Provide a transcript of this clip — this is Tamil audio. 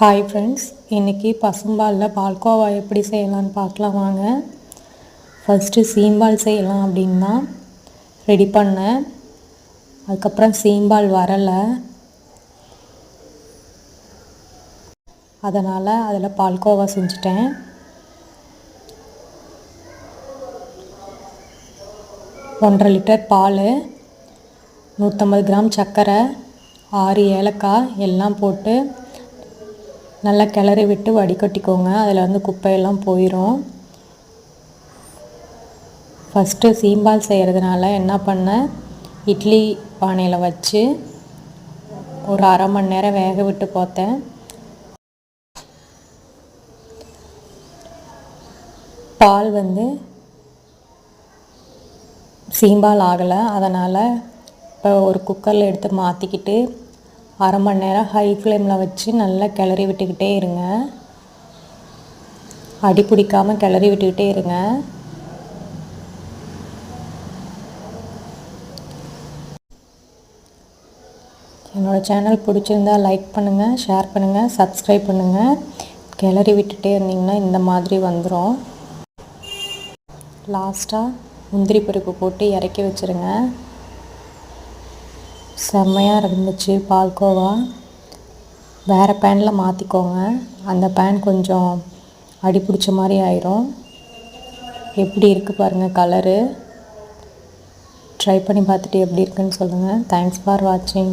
ஹாய் ஃப்ரெண்ட்ஸ் இன்றைக்கி பசும்பாலில் பால்கோவா எப்படி செய்யலாம்னு பார்க்கலாம் வாங்க. ஃபஸ்ட்டு சீம்பால் செய்யலாம் அப்படின்னு தான் ரெடி பண்ணேன் அதுக்கப்புறம் சீம்பால் வரலை. அதனால் அதில் பால்கோவா செஞ்சுட்டேன். ஒன்றரை லிட்டர் பால் நூற்றம்பது கிராம் சர்க்கரை ஆறு ஏலக்காய் எல்லாம் போட்டு நல்லா கிளறி விட்டு வடிகட்டிக்கோங்க. அதில் வந்து குப்பையெல்லாம் போயிடும் ஃபஸ்ட்டு சீம்பால் செய்கிறதுனால என்ன பண்ணேன் இட்லி பானையில் வச்சு ஒரு அரை மணி நேரம் வேக விட்டு பார்த்தேன் பால் வந்து சீம்பால் ஆகலை. அதனால் இப்போ ஒரு குக்கரில் எடுத்து மாற்றிக்கிட்டு அரை மணி நேரம் ஹை ஃப்ளேமில் வச்சு நல்லா கிளறி விட்டுக்கிட்டே இருங்க. அடி பிடிக்காமல் கிளறி விட்டுக்கிட்டே இருங்க. என்னோடய சேனல் பிடிச்சிருந்தா லைக் பண்ணுங்கள் ஷேர் பண்ணுங்கள் சப்ஸ்கிரைப் பண்ணுங்கள் கிளறி விட்டுட்டே இருந்தீங்கன்னா இந்த மாதிரி வந்துடும் லாஸ்ட்டாக முந்திரி பருப்பு போட்டு இறக்கி வச்சுருங்க. செம்மையாக இருந்துச்சு பால்கோவா. வேறு பேனில் மாற்றிக்கோங்க அந்த பேன் கொஞ்சம் அடிப்பிடிச்ச மாதிரி ஆயிரும். எப்படி இருக்குது பாருங்கள் கலரு ட்ரை பண்ணி பார்த்துட்டு எப்படி இருக்குன்னு சொல்லுங்கள் தேங்க்ஸ் ஃபார் வாட்சிங்